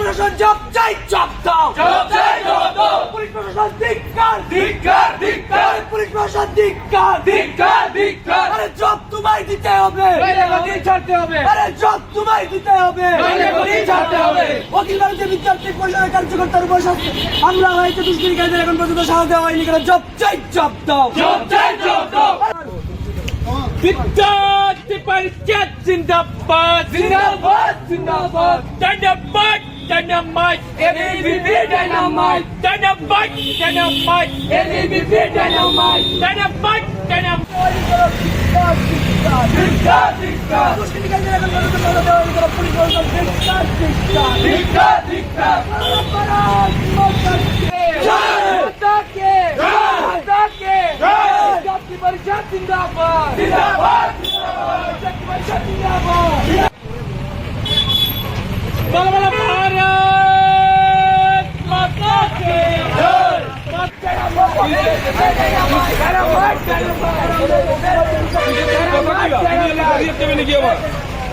প্রশাসন জব চাই জব দাও জবাব চাই, জবাব দাও। পুলিশ প্রশাসন ধিক্কার ধিক্কার, ধিক্কার। পুলিশ প্রশাসন ধিক্কার ধিক্কার, ধিক্কার। আরে জব তোমায় দিতে হবে নইলে গদি ছাড়তে হবে। আরে জব তোমায় দিতে হবে নইলে গদি ছাড়তে হবে। অখিল ভারতীয় বিদ্যার্থী পরিষদের কার্যকর্তার উপর শাস্তি হামলা হয়েছে দুষ্কৃতিকারীদের এখন পর্যন্ত সাহস দেওয়া হয়নি কেন জব চাই জব দাও জবাব চাই, জবাব দাও। বিদ্যার্থী পরিষদ জিন্দাবাদ জিন্দাবাদ জিন্দাবাদ dynamite dynamite ABP dynamite dynamite dynamite ABP dynamite dynamite dynamite ধিক্কার, ধিক্কার। দুষ্কৃতিকারীদের এখন পর্যন্ত সাহস দেওয়া হয়নি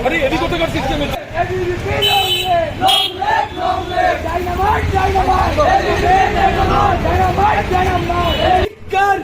আরে এদিক কোথাকার সিস্টেমে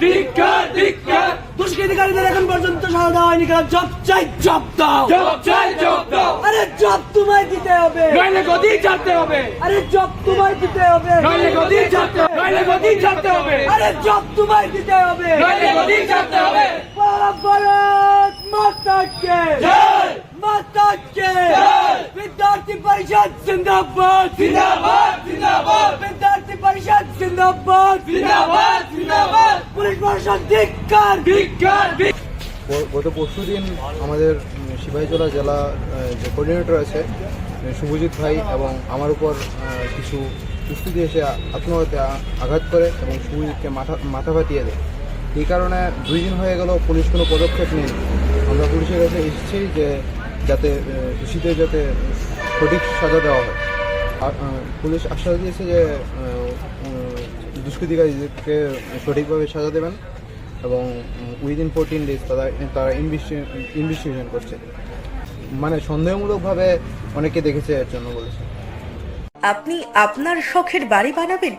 ধিক্কার, ধিক্কার। দুষ্কৃতিকারীদের এখন পর্যন্ত সাহা দেওয়া হয়নি কারণ জব চাই জব দাও। জবাব চাই, জবাব দাও। আরে জব তোমায় দিতে হবে। নইলে গদি ছাড়তে হবে। আরে জব তোমায় দিতে হবে। নইলে গদি ছাড়তে হবে। নইলে গদি ছাড়তে হবে। আরে জব তোমায় দিতে হবে। নইলে গদি ছাড়তে হবে। ভারত ভারত মাতা কে জয়। মাতা কে জয়। বিদ্যার্থী পরিষদ জিন্দাবাদ। জিন্দাবাদ জিন্দাবাদ। বিদ্যার্থী পরিষদ জিন্দাবাদ জিন্দাবাদ। জিন্দাবাদ গত পরশু দিন আমাদের সিপাহীজলা জেলা যে কোঅর্ডিনেটর আছে শুভজিৎ ভাই এবং আমার উপর কিছু দুষ্কৃতি এসে আ- আত্মঘাতে আঘাত করে এবং শুভজিৎকে মাথা মাথা ফাটিয়ে দেয়। এই কারণে দুই দিন হয়ে গেল পুলিশ কোনো পদক্ষেপ নেই। আমরা পুলিশের কাছে এসেছি যে যাতে দোষীদের যাতে সঠিক সাজা দেওয়া হয়। পুলিশ আশ্বাস দিয়েছে যে দুষ্কৃতিকারীদেরকে সঠিকভাবে সাজা দেবেন এবং উইদিন ফোরটিন ডেজ তারা তারা ইনভেস্টিগেশন করছে। মানে সন্দেহমূলকভাবে অনেকে দেখেছে এর জন্য বলেছে। আপনি আপনার শখের বাড়ি বানাবেন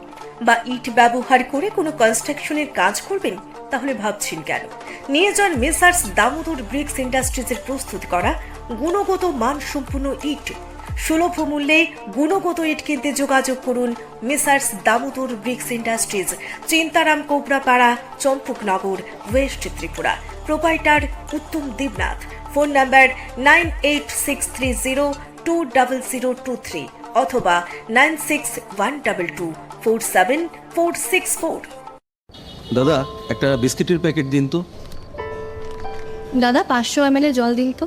বা ইট ব্যবহার করে কোনো কনস্ট্রাকশনের কাজ করবেন, তাহলে ভাবছেন কেন? নিয়ে যান মেসার্স দামোদর ব্রিক্স ইন্ডাস্ট্রিজের প্রস্তুত করা, গুণগত মানসম্পন্ন ইট সুলভ মূল্যে গুণগত ইট কিনতে যোগাযোগ করুন messrs Damodar bricks industries Chintaram Kobrapara Champaknagar west Tripura. Proprietor Uttam Debnath. Phone number nine eight six three zero two double zero two three অথবা nine six one double two four seven four six four. দাদা একটা বিস্কিটের packet দিন তো। দাদা পাঁচশো M জল দিন তো।